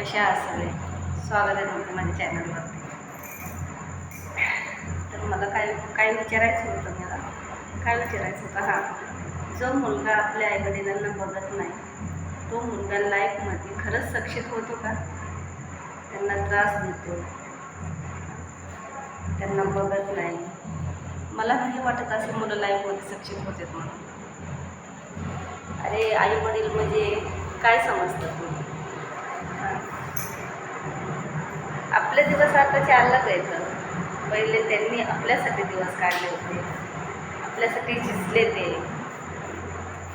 कशा असावे स्वागत आहे तुमचं माझ्या चॅनलवरती तर मला काय काय विचारायचं होतं मला. काय विचारायचं होतं? हां. जो मुलगा आपल्या आईवडिलांना बघत नाही तो मुलगा लाईफमध्ये खरंच सक्षित होतो का? त्यांना त्रास देतो त्यांना बघत नाही. मला नाही वाटत असे मुलं लाईफमध्ये सक्षित होते म्हणून. अरे आई वडील म्हणजे काय समजतात तुम्ही? आपले दिवस आताचे चालला येतं पहिले त्यांनी आपल्यासाठी दिवस काढले होते. आपल्यासाठी झिजले ते.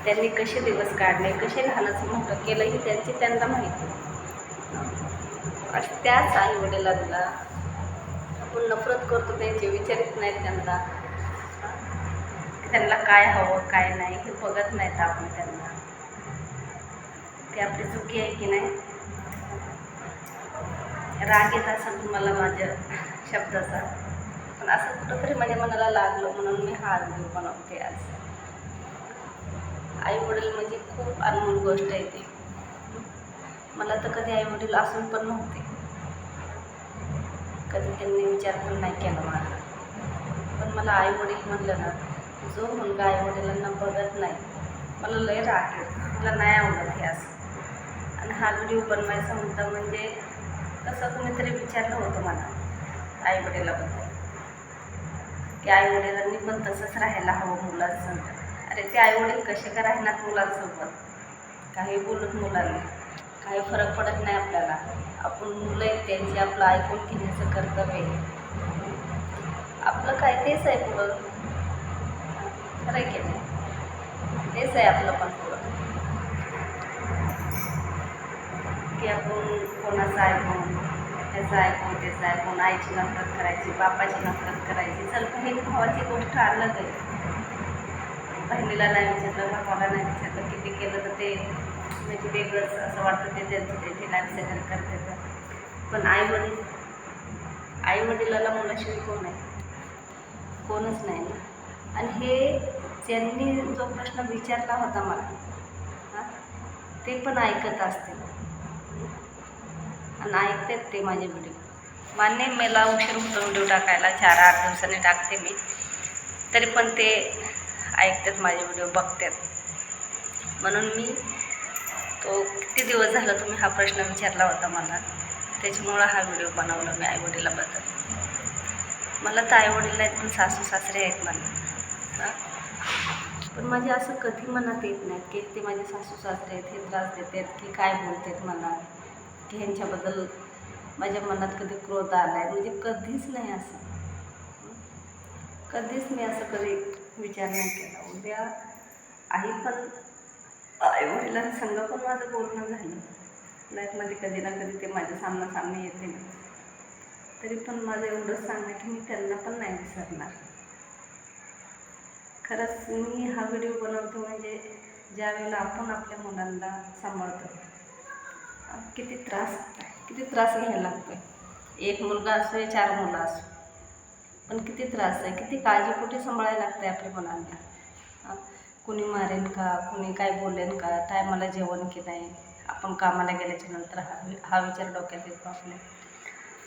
त्यांनी कसे दिवस काढले कसे लहानाचं मोठं केलं हे त्यांची त्यांना माहिती. आणि त्याच आई वडिलांना आपण नफरत करतो त्यांचे विचारित नाहीत त्यांना. त्यांना काय हवं काय नाही हे बघत नाहीत आपण त्यांना. ते आपली चुकी आहे की नाही? राग येत असेल तुम्हाला माझ्या शब्दाचा. पण असं कुठंतरी माझ्या मनाला लागलं म्हणून मी हा व्हिडिओ बनवते आज. आई वडील म्हणजे खूप अनमोल गोष्ट आहे ती. मला तर कधी आई वडील असून पण नव्हते. कधी त्यांनी विचार पण नाही केला माझा. पण मला आई वडील म्हटलं ना जो मुलगा आई वडिलांना बघत नाही मला लय राग येतो. मला नाही आवडत हे असं. आणि हा व्हिडिओ बनवायचा मुद्दा म्हणजे तसं कुणीतरी विचारलं होतं मला आई वडिलाबद्दल की आई वडिलांनी पण तसंच राहायला हवं मुलांसोबत. अरे ते आई वडील कसे का राहणार मुलांसोबत? काही बोलत मुलांना. काही फरक पडत नाही आपल्याला. आपण मुलं आहेत त्यांची आपलं ऐकून घेण्याचं कर्तव्य आहे. आपलं काय तेच आहे पुढं. खरं आहे की नाही? तेच आहे आपलं पण. की आपण कोणाचं ऐकून त्याचं ऐकून त्याचं ऐकून आईची नफरत करायची बापाची नफरत करायची. चल पण एक भावाची गोष्ट आलं आहे. बहिणीला नाही विचारलं भावाला नाही विचारलं किती केलं तर ते म्हणजे वेगळंच असं वाटतं ते त्यांचं त्यांची लाईफ सेटल करते तर. पण आई वडील आई वडिलाला मुलाशिवाय कोण आहे? कोणच नाही ना. आणि हे ज्यांनी जो प्रश्न विचारला होता मला ते पण ऐकत असते आणि ऐकतात ते माझे व्हिडिओ मान्य मला उशीर होतो व्हिडिओ टाकायला. चार आठ दिवसांनी टाकते मी. तरी पण ते ऐकतात माझे व्हिडिओ बघतात. म्हणून मी तो किती दिवस झाला तुम्ही हा प्रश्न विचारला होता मला. त्याच्यामुळं हा व्हिडिओ बनवला मी आईवडिलाबद्दल. मला तर आईवडील आहेत पण सासू सासरे आहेत मला. पण माझे असं कधी मनात येत नाही की ते माझे सासू सासरे आहेत हे त्रास देतात की काय बोलतात मला. ह्यांच्याबद्दल माझ्या मनात कधी क्रोध आला आहे म्हणजे कधीच नाही असं. कधीच मी असं कधी विचार नाही केला. उद्या आई पण आई वडिलांसंग पण माझं बोलणं झालं. लाईफमध्ये कधी ना कधी ते माझ्या सामना सामने येते तरी पण माझं एवढंच सांगणं की मी त्यांना पण नाही विसरणार. खरंच मी हा व्हिडिओ बनवतो म्हणजे ज्या वेळेला आपण आपल्या मुलांना सांभाळतो. किती त्रास किती त्रास घ्यायला लागतो आहे एक मुलगा असो या चार मुलं असो. पण किती त्रास आहे. किती काळजी कुठे सांभाळायला लागते आपल्या मुलांना? कुणी मारेन का? कुणी काय बोलेन का? टायमाला जेवण की नाही? आपण कामाला गेल्याच्यानंतर हा हा विचार डोक्यात येतो आपल्या.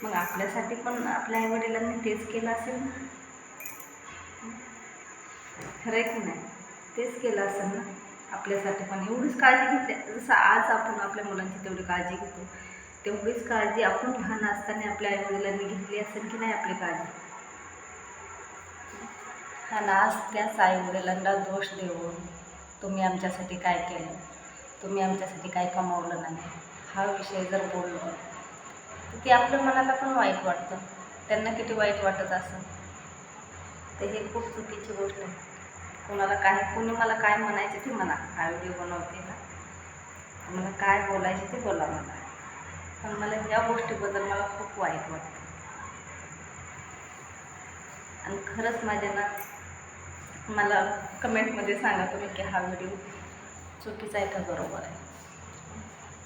मग आपल्यासाठी पण आपल्या आईवडिलांनी तेच केलं असेल ना? खरं की नाही? तेच केलं असेल ना? आपल्यासाठी पण एवढीच काळजी घेतली. जसं आज आपण आपल्या मुलांची तेवढी काळजी घेतो तेवढीच काळजी आपण लहान असताना आपल्या आईवडिलांनी घेतली असेल की नाही आपली काळजी? हा आज त्याच आईवडिलांना दोष देऊन तुम्ही आमच्यासाठी काय केलं? तुम्ही आमच्यासाठी काय कमावलं नाही? हा विषय जर बोललो तर ते आपल्या मनाला पण वाईट वाटतं. त्यांना किती वाईट वाटत असं तर हे खूप चुकीची गोष्ट आहे. कोणाला काय कोणी मला काय म्हणायचे ते म्हणा. हा व्हिडिओ बनवते ना. मला काय बोलायचे ते बोला मला पण मला या गोष्टीबद्दल मला खूप वाईट वाटतं. आणि खरंच माझ्या ना मला कमेंटमध्ये सांगा तुम्ही की हा व्हिडिओ चुकीचा आहे का बरोबर आहे?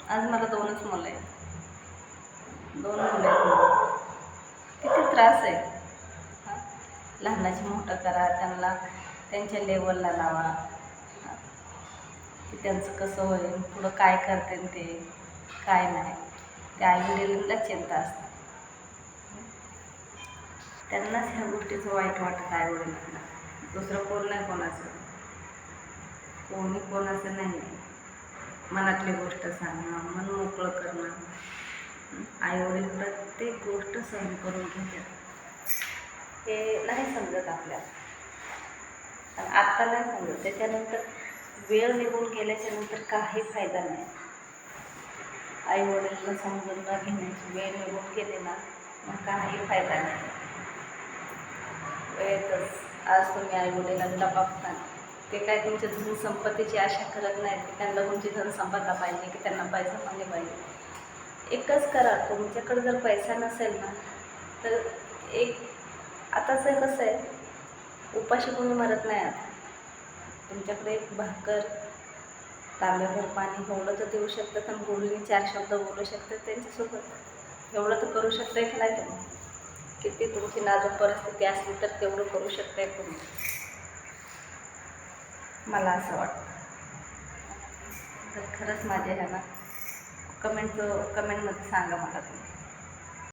आज मला दोनच मुलं आहेत. दोन मुलं आहेत किती त्रास आहे. हां? लहानाची मोठं करा त्यांना त्यांच्या लेवलला लावा. की त्यांचं कसं होईल पुढं काय करते ते काय नाही. त्या आईवडिलांना चिंता असते. त्यांनाच ह्या गोष्टीचं वाईट वाटत आहे वडिलांना. दुसरं कोण नाही कोणाचं. कोणी कोणाचं नाही. मनातली गोष्ट सांगणं मन मोकळं करणं. आईवडील प्रत्येक गोष्ट सहन करून घेतात. हे नाही समजत आपल्याला. आणि आत्ता नाही सांगत. त्याच्यानंतर वेळ निघून गेल्याच्यानंतर काही फायदा नाही. आई वडिलांना समजून न घेण्याची वेळ निघून गेले ना मग काही फायदा नाही. वेळेतच. आज तुम्ही आई वडिलांना बघता ते काय तुमच्या धन संपत्तीची आशा करत नाहीत की त्यांना तुमची धनसंपदा पाहिजे की त्यांना पैसा पाहिजे पाहिजे. एकच करा तुमच्याकडे जर पैसा नसेल ना तर एक आताचं कसं आहे उपाशी कोणी मरत नाही आता. तुमच्याकडे एक भाकर तांब्याभर पाणी एवढं तर देऊ शकतात आणि बोलणी चार शब्द बोलू शकतात त्यांच्यासोबत. एवढं तर करू शकताय की नाही तुम्ही? किती तुमची नाजूक परिस्थिती असली तर तेवढं करू शकताय तुम्ही. मला असं वाटतं. तर खरंच माझ्या ह्याला कमेंट कमेंटमध्ये सांगा मला तुम्ही.